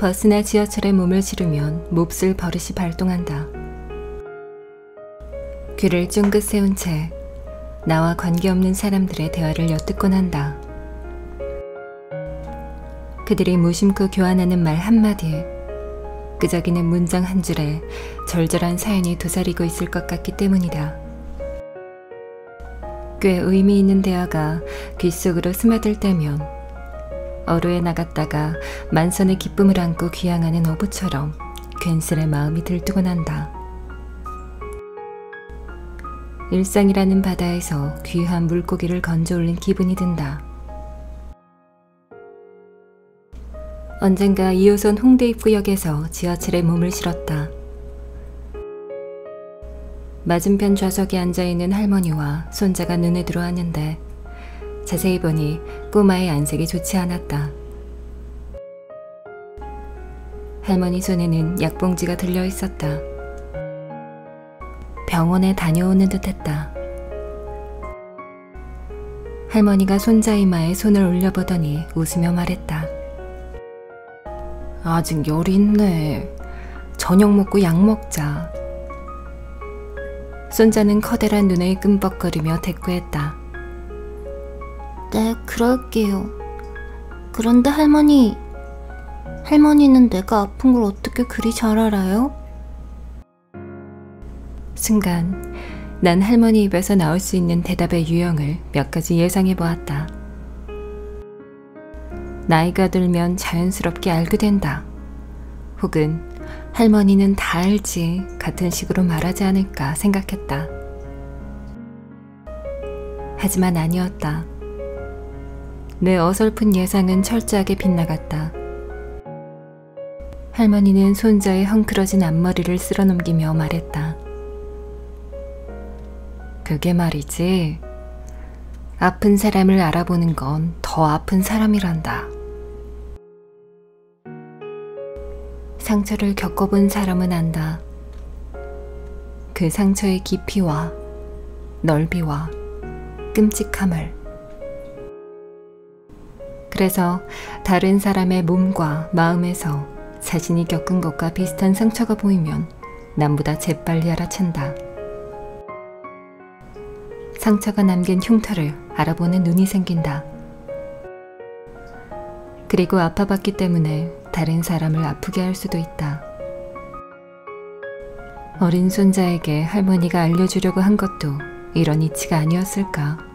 버스나 지하철에 몸을 실으면 몹쓸 버릇이 발동한다. 귀를 쫑긋 세운 채 나와 관계없는 사람들의 대화를 엿듣곤 한다. 그들이 무심코 교환하는 말 한마디에 끄적이는 문장 한 줄에 절절한 사연이 도사리고 있을 것 같기 때문이다. 꽤 의미 있는 대화가 귓속으로 스며들 때면 어루에 나갔다가 만선의 기쁨을 안고 귀향하는 어부처럼 괜스레 마음이 들뜨곤 한다. 일상이라는 바다에서 귀한 물고기를 건져 올린 기분이 든다. 언젠가 2호선 홍대 입구역에서 지하철에 몸을 실었다. 맞은편 좌석에 앉아있는 할머니와 손자가 눈에 들어왔는데 자세히 보니 꼬마의 안색이 좋지 않았다. 할머니 손에는 약봉지가 들려 있었다. 병원에 다녀오는 듯 했다. 할머니가 손자 이마에 손을 올려보더니 웃으며 말했다. 아직 열이 있네. 저녁 먹고 약 먹자. 손자는 커다란 눈을 끔뻑거리며 대꾸했다. 네, 그럴게요. 그런데 할머니, 할머니는 내가 아픈 걸 어떻게 그리 잘 알아요? 순간 난 할머니 입에서 나올 수 있는 대답의 유형을 몇 가지 예상해 보았다. 나이가 들면 자연스럽게 알게 된다. 혹은 할머니는 다 알지 같은 식으로 말하지 않을까 생각했다. 하지만 아니었다. 내 어설픈 예상은 철저하게 빗나갔다. 할머니는 손자의 헝클어진 앞머리를 쓸어넘기며 말했다. 그게 말이지. 아픈 사람을 알아보는 건 더 아픈 사람이란다. 상처를 겪어본 사람은 안다. 그 상처의 깊이와 넓이와 끔찍함을. 그래서 다른 사람의 몸과 마음에서 자신이 겪은 것과 비슷한 상처가 보이면 남보다 재빨리 알아챈다. 상처가 남긴 흉터를 알아보는 눈이 생긴다. 그리고 아파봤기 때문에 다른 사람을 아프게 할 수도 있다. 어린 손자에게 할머니가 알려주려고 한 것도 이런 이치가 아니었을까?